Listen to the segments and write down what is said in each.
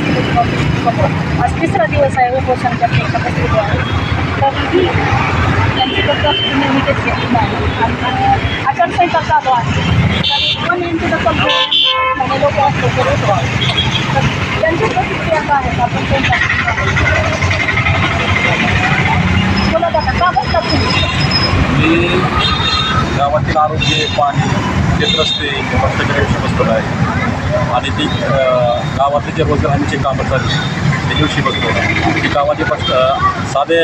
समोर आज तिसरा दिवस आहे उपोषण करण्याचा बसलेलो आहे तर ही त्यांची दखल नेहमीच घेतली नाही. आणि आचारसंहिता चालू आहे. तर पण यांची दखल घेऊन लोक असतो करू तर त्यांची प्रतिक्रिया काय आहेत आपण त्यांच्या बोला दादा का बसतात तुम्ही? गावातील आरोग्य पाणी शेत रस्ते रस्त्याकडे विषय बसतो आहे. आणि ती गावातले जे रोजगार हमीचे कामं चालली ते दिवशी बसतो की गावाचे फक्त साधे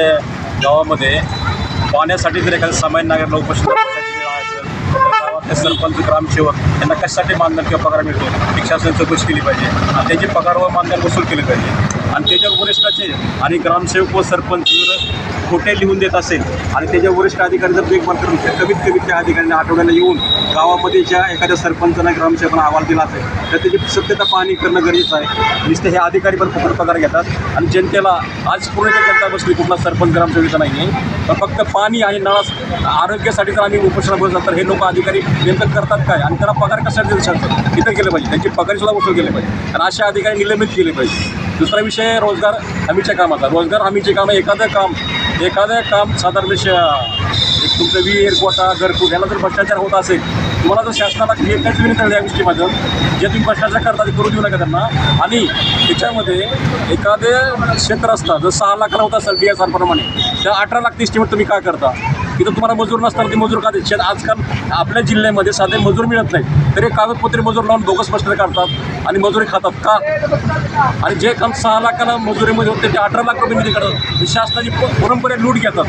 गावामध्ये पाण्यासाठी जर एखाद्या सामान्य नागरिकला उपोषण बसतो त्या सरपंच ग्रामसेवक यांना कशासाठी मानधन किंवा पगार मिळतो? ही शासन चौकशी केली पाहिजे. आणि त्याची पगार व मानधन वसूल केले पाहिजे. आणि त्याच्यावर वरिष्ठाचे आणि ग्रामसेवक व सरपंच खोटे लिहून देत असेल आणि त्याच्या वरिष्ठ अधिकारी जर देखभाल करून कमीत कमी त्या अधिकाऱ्यांना आठवड्याला येऊन गावामध्ये ज्या एखाद्या सरपंचांना ग्रामसेवकांना अहवाल दिला असेल तर त्याची सत्यता पाहणी करणं गरजेचं आहे. नुसते हे अधिकारी पण फुकट पगार घेतात आणि जनतेला आज पूर्ण जनता बसली कुठला सरपंच ग्रामसेवकाचा नाही आहे पण फक्त पाणी आणि नळा आरोग्यासाठी जर आम्ही उपोषणा बसतात तर हे लोक अधिकारी नेमकं करतात काय? आणि त्यांना पगार कशासाठी देऊ शकतात? इथं गेले पाहिजे. त्यांची पगारसुद्धा वसूल केले पाहिजे. आणि अशा अधिकारी निलंबित केले पाहिजे. दुसरा विषय रोजगार हमीच्या कामाचा. रोजगार हमीचे कामं एखादं काम एखादं काम साधारण एक तुमचं विहीर गोटा घरकूट याला जर भ्रष्टाचार होत असेल तुम्हाला जर शासनाला एकच विनंती या या माझं जे तुम्ही भ्रष्टाचार करता ते करू देऊ नका त्यांना. आणि त्याच्यामध्ये एखादे क्षेत्र असतं जर सहा लाखाला होत असेल डी एस आरप्रमाणे त्या अठरा लाख ती तुम्ही काय करता? तिथं तुम्हाला मजूर नसताना ते मजूर का देत आजकाल आपल्या जिल्ह्यामध्ये साधे मजूर मिळत नाही तरी कागदपत्रे मजूर लावून बोगस स्पष्ट काढतात आणि मजुरी खातात. का? आणि जे काम सहा लाखाला मजुरीमध्ये होते ते अठरा लाख रुपये निधी काढतात शासनाची प- परंपरे लूट घेतात.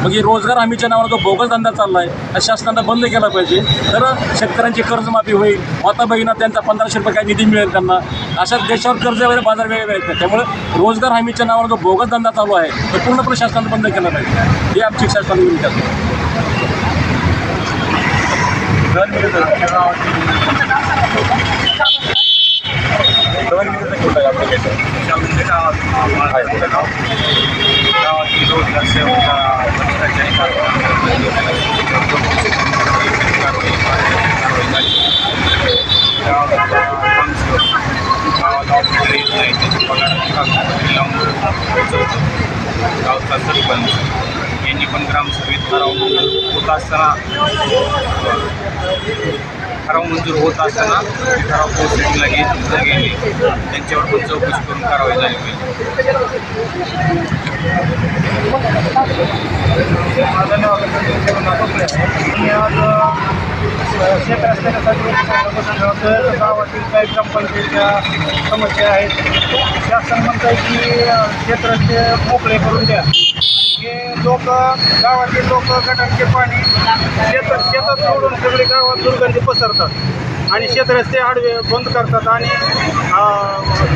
मग ही रोजगार हमीच्या नावानं जो बोगस धंदा चालला आहे हा शासनानं बंद केला पाहिजे. तर शेतकऱ्यांची कर्जमाफी होईल. माता बहिणा त्यांचा पंधराशे रुपये काही निधी मिळेल त्यांना. अशा देशावर कर्ज वगैरे बाजार वेगळे मिळत त्यामुळे रोजगार हमीच्या नावानं जो बोगस धंदा चालू आहे तो पूर्णपणे शासनानं बंद केला पाहिजे. ही आमची शासनाची विनंती असते दोन मिनिटं कुठं आहे application? गावातील रोजगार सेवका भ्रष्टाचारी गावचा सरपंच यांनी पण ग्रामसभेत ठराव मंजूर होत असताना ठराव मंजूर होत असताना ठराव पोहोचला घेत गेले. त्यांच्यावर पण चौकशी करून कारवाई झाली पाहिजे धन्यवाद. शेत रस्त्यासाठी तर गावातील काही ग्रामपंचायतच्या समस्या आहेत शासन म्हणत की शेत रस्ते मोकळे करून द्या हे लोक गावातील लोक गटांचे पाणी शेत शेतात सोडून सगळे गावात दुर्गंधी पसरतात आणि शेतरस्ते आडवे बंद करतात आणि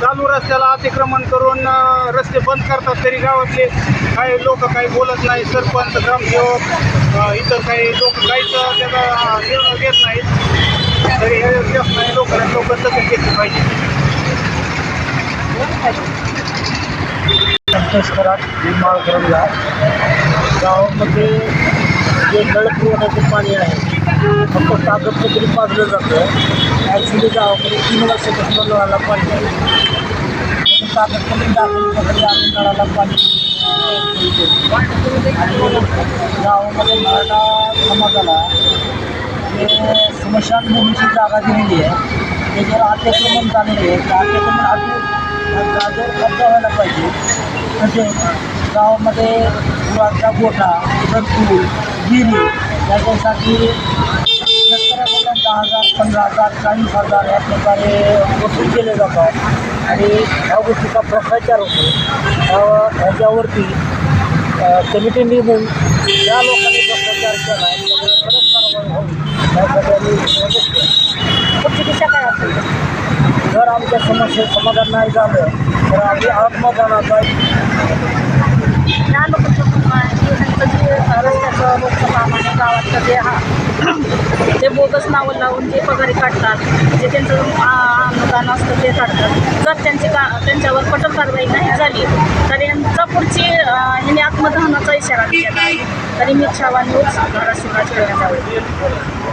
चालू रस्त्याला अतिक्रमण करून रस्ते बंद करतात तरी गावातले काही लोक काही बोलत नाही सरपंच ग्रामसेवक इतर काही लोक काहीच त्याचा निर्णय घेत शकत नाहीत तरी हे शासनाने लोकांना लवकर तसं घेतली पाहिजे संतोष कराड निर्माळ करंजा गावामध्ये जे नळ पुरवठ्याचे पाणी आहे फक्त कागदपत्री पाजलं जातं ॲक्च्युली गावामध्ये तीन वर्षापासून नळाला पाणी आहे कागदपत्री दाखवण्यासाठी आम्ही नळाला पाणी आणि गावामध्ये मराठा समाजाला जे स्मशानभूमीची जागा दिलेली आहे. त्याच्यावर अतिक्रमण झालेली आहे त्या अतिक्रमण हटवून जागेवर व्हायला पाहिजे. म्हणजे गावामध्ये गुरांचा गोठा घरकुल गिरी याच्यासाठी शेतकऱ्याकडून दहा हजार पंधरा हजार चाळीस हजार या प्रकारे वसूल केले जातात. आणि ह्या गोष्टीचा भ्रष्टाचार होतो. ह्याच्यावरती कमिटी निघून ज्या लोकांनी भ्रष्टाचार केला आहे त्याच्यावर कडक कारवाई चिकित्सा काय असेल जर आमच्या समस्या समाधान नाही झालं तर आम्ही आत्मदानाचा गावातलं जे हा ते बोगस नावं लावून जे पगारी काढतात जे त्यांचं अनुदान असतं ते काढतात. जर त्यांची का त्यांच्यावर कठोर कारवाई नाही झाली तर यांचा पुढची अं, आत्मदहनाचा इशारा दिलेला आहे. तरी मी छावा न्यूज धाराशिव राजकारणात